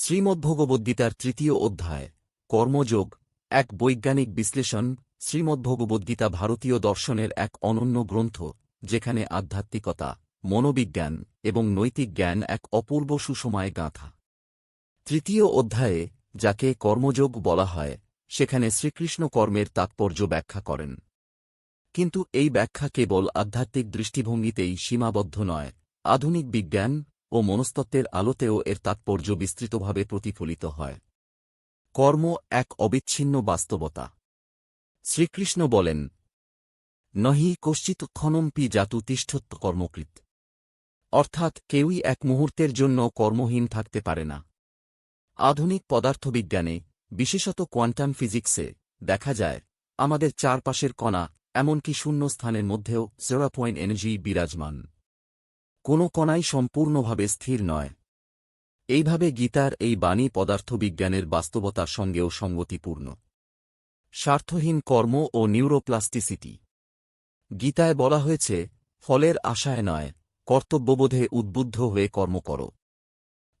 শ্রীমদ্ভগবদ্গীতার তৃতীয় অধ্যায়, কর্মযোগ, এক বৈজ্ঞানিক বিশ্লেষণ, শ্রীমদ্ভগবদ্গীতা ভারতীয় দর্শনের এক অনন্য গ্রন্থ, যেখানে আধ্যাত্মিকতা, মনোবিজ্ঞান এবং নৈতিক জ্ঞান এক অপূর্ব সুষমায় গাঁথা। তৃতীয় অধ্যায়ে, যাকে কর্মযোগ বলা হয়, সেখানে শ্রীকৃষ্ণ কর্মের তাৎপর্য ব্যাখ্যা করেন। কিন্তু এই ব্যাখ্যা কেবল আধ্যাত্মিক দৃষ্টিভঙ্গিতেই সীমাবদ্ধ নয়, আধুনিক বিজ্ঞান ও মনস্তত্ত্বের আলোতেও এর তাৎপর্য বিস্তৃতভাবে প্রতিফলিত হয়। কর্ম এক অবিচ্ছিন্ন বাস্তবতা। শ্রীকৃষ্ণ বলেন, নহি কশ্চিৎ ক্ষণমপি জাতু তিষ্ঠত্ব কর্মকৃত অর্থাৎ কেউই এক মুহূর্তের জন্য কর্মহীন থাকতে পারে না। আধুনিক পদার্থবিজ্ঞানে, বিশেষত কোয়ান্টাম ফিজিক্সে, দেখা যায়, আমাদের চারপাশের কণা এমনকি শূন্য স্থানের মধ্যেও জেরো পয়েন্ট এনার্জি বিরাজমান। কোনো কণাই সম্পূর্ণভাবে স্থির নয়। এইভাবে গীতার এই বাণী পদার্থবিজ্ঞানের বাস্তবতার সঙ্গেও সঙ্গতিপূর্ণ। স্বার্থহীন কর্ম ও নিউরোপ্লাস্টিসিটি। গীতায় বলা হয়েছে, ফলের আশায় নয়, কর্তব্যবোধে উদ্বুদ্ধ হয়ে কর্ম কর।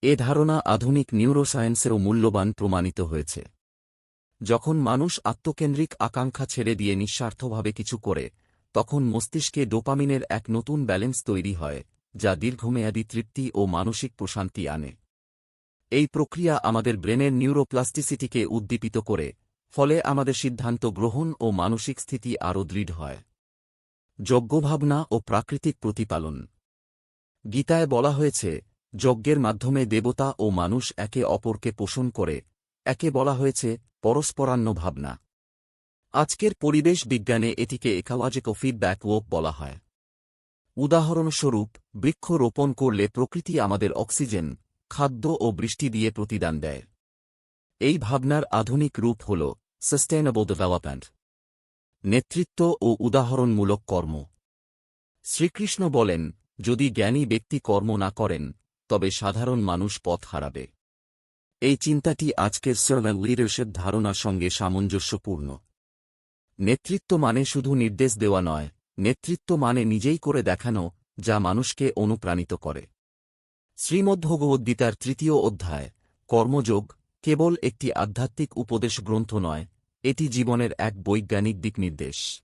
এ ধারণা আধুনিক নিউরোসায়েন্সেরও মূল্যবান প্রমাণিত হয়েছে। যখন মানুষ আত্মকেন্দ্রিক আকাঙ্ক্ষা ছেড়ে দিয়ে নিঃস্বার্থভাবে কিছু করে, তখন মস্তিষ্কে ডোপামিনের এক নতুন ব্যালেন্স তৈরি হয়। যা দীর্ঘমেয়াদী তৃপ্তি ও মানসিক প্রশান্তি আনে। এই প্রক্রিয়া আমাদের ব্রেনের নিউরোপ্লাস্টিসিটিকে উদ্দীপিত করে, ফলে আমাদের সিদ্ধান্ত গ্রহণ ও মানসিক স্থিতি আরও দৃঢ় হয়। যজ্ঞভাবনা ও প্রাকৃতিক প্রতিপালন। গীতায় বলা হয়েছে, যজ্ঞের মাধ্যমে দেবতা ও মানুষ একে অপরকে পোষণ করে, একে বলা হয়েছে পরস্পরান্ন ভাবনা। আজকের পরিবেশ বিজ্ঞানে এটিকে একাওয়াজেকো ফিডব্যাক ওপ বলা হয়। উদাহরণস্বরূপ, বৃক্ষ রোপণ করলে প্রকৃতি আমাদের অক্সিজেন, খাদ্য ও বৃষ্টি দিয়ে প্রতিদান দেয়। এই ভাবনার আধুনিক রূপ হল সাস্টেইনেবল ডেভেলপমেন্ট নেতৃত্ব ও উদাহরণমূলক কর্ম। শ্রীকৃষ্ণ বলেন, যদি জ্ঞানী ব্যক্তি কর্ম না করেন, তবে সাধারণ মানুষ পথ হারাবে। এই চিন্তাটি আজকের সার্ভেন লিডারশিপ ধারণার সঙ্গে সামঞ্জস্যপূর্ণ। নেতৃত্ব মানে শুধু নির্দেশ দেওয়া নয় নেতৃত্ব মানে নিজেই করে দেখানো, যা মানুষকে অনুপ্রাণিত করে। শ্রীমদ্ভগবদ্গীতার তৃতীয় অধ্যায়, কর্মযোগ, কেবল একটি আধ্যাত্মিক উপদেশ গ্রন্থ নয়, এটি জীবনের এক বৈজ্ঞানিক দিকনির্দেশ।